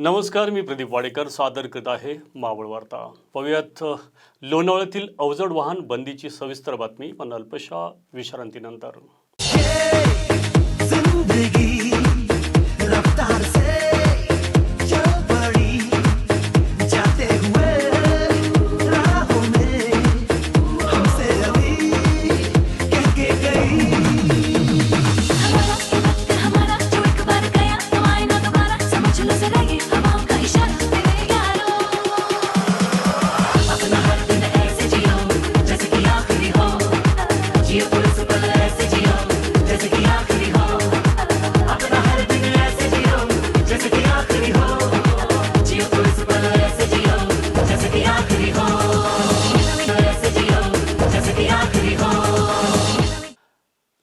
नमस्कार मी प्रदीप वाडेकर सादर करत आहे मावळ वार्ता. पाहूयात लोणावळ्यातील अवजड वाहन बंदीची सविस्तर बातमी पण अल्पशा विश्रांतीनंतर.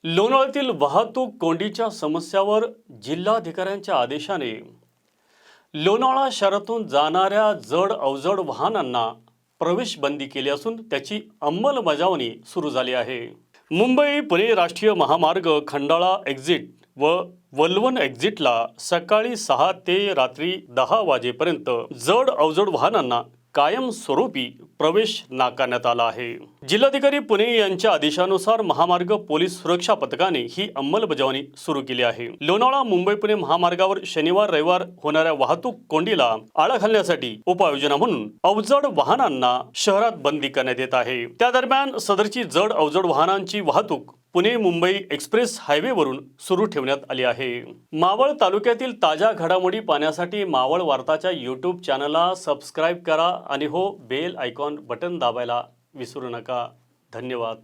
लोणावळ्यातील वाहतूक कोंडीच्या समस्यावर जिल्हाधिकाऱ्यांच्या आदेशाने लोणावळा शहरातून जाणाऱ्या जड अवजड वाहनांना प्रवेश बंदी केली असून त्याची अंमलबजावणी सुरू झाली आहे. मुंबई पुणे राष्ट्रीय महामार्ग खंडाळा एक्झिट व वल्वन एक्झिटला सकाळी सहा ते रात्री दहा वाजेपर्यंत जड अवजड वाहनांना कायमस्वरूपी प्रवेश नाकारण्यात आला आहे. जिल्हाधिकारी पुणे यांच्या आदेशानुसार महामार्ग पोलीस सुरक्षा पथकाने ही अंमलबजावणी सुरू केली आहे. लोणावळा मुंबई पुणे महामार्गावर शनिवार रविवार होणाऱ्या वाहतूक कोंडीला आळा घालण्यासाठी उपाययोजना म्हणून अवजड वाहनांना शहरात बंदी करण्यात येत आहे. त्या दरम्यान सदरची जड अवजड वाहनांची वाहतूक पुणे मुंबई एक्सप्रेस हायवेवरून सुरू ठेवण्यात आली आहे. मावळ तालुक्यातील ताज्या घडामोडी पाहण्यासाठी मावळ वार्ताच्या यूट्यूब चॅनलला सबस्क्राईब करा आणि हो बेल आयकॉन बटन दाबायला विसरू नका. धन्यवाद.